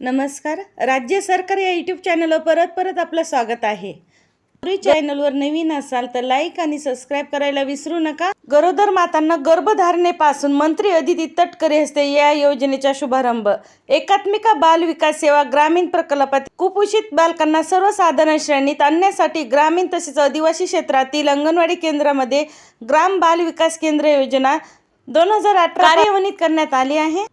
नमस्कार. राज्य सरकार या यूट्यूब चॅनलवर परत परत आपलं स्वागत आहे. पूर्वी चॅनलवर नवीन असाल तर लाईक आणि सबस्क्राईब करायला विसरू नका. गरोदर मातांना गर्भधारणेपासून मंत्री अदिती तटकरे हस्ते या योजनेचा शुभारंभ. एकात्मिका बाल विकास सेवा ग्रामीण प्रकल्पात कुपोषित बालकांना सर्वसाधारण श्रेणीत आणण्यासाठी ग्रामीण तसेच आदिवासी क्षेत्रातील अंगणवाडी केंद्रामध्ये ग्राम बाल विकास केंद्र योजना दोन हजार अठरा कार्यान्वित करण्यात आली आहे.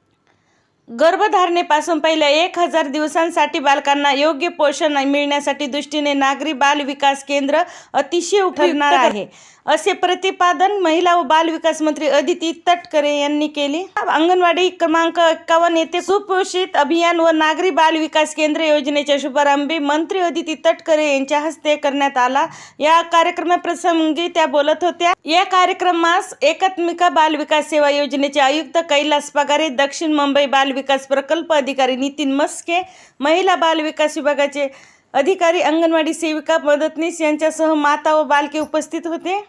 गर्भधारणेपासून पहिल्या एक हजार दिवसांसाठी बालकांना योग्य पोषण मिळण्यासाठी दृष्टीने नागरी बाल विकास केंद्र अतिशय उपयुक्त आहे. असे प्रतिपादन महिला व बाल विकास मंत्री अदिती तटकरे यांनी केले. अंगणवाडी क्रमांक एक्कावन्न येथे सुपोषित अभियान व नागरी बाल विकास केंद्र योजनेच्या शुभारंभी मंत्री अदिती तटकरे यांच्या हस्ते करण्यात आला. या कार्यक्रमाप्रसंगी त्या बोलत होत्या. या कार्यक्रमास एकात्मिका बाल विकास सेवा योजनेचे आयुक्त कैलास पगारे दक्षिण मुंबई बाल बालविकास प्रकल्प अधिकारी नितीन मस्के महिला बाल विकास विभागाचे अधिकारी अंगणवाडी सेविका मदतनीस यांच्यासह माता व बालके उपस्थित होते.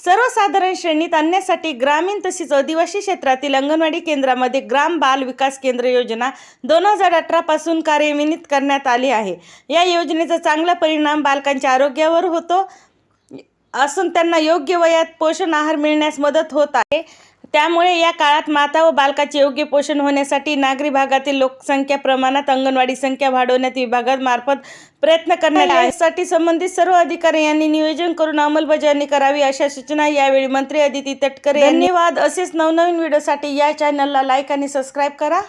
सर्वसाधारण श्रेणीत आणण्यासाठी ग्रामीण तसेच आदिवासी क्षेत्रातील अंगणवाडी केंद्रामध्ये ग्राम बाल विकास केंद्र योजना दोन हजार अठरापासून कार्यान्वित करण्यात आली आहे. या योजनेचा चांगला परिणाम बालकांच्या आरोग्यावर होतो. असून त्यांना योग्य वयात पोषण आहार मिळण्यास मदत होत आहे. त्यामुळे या काळात माता व बालकाचे योग्य पोषण होण्यासाठी नागरी भागातील लोकसंख्या प्रमाणात अंगणवाडी संख्या वाढवण्यात विभागामार्फत प्रयत्न करण्यात यासाठी संबंधित सर्व अधिकारी यांनी नियोजन करून अंमलबजावणी करावी अशा सूचना यावेळी मंत्री अदिती तटकरे धन्यवाद. असेच नवनवीन व्हिडिओसाठी या चॅनलला लाईक आणि सबस्क्राईब करा.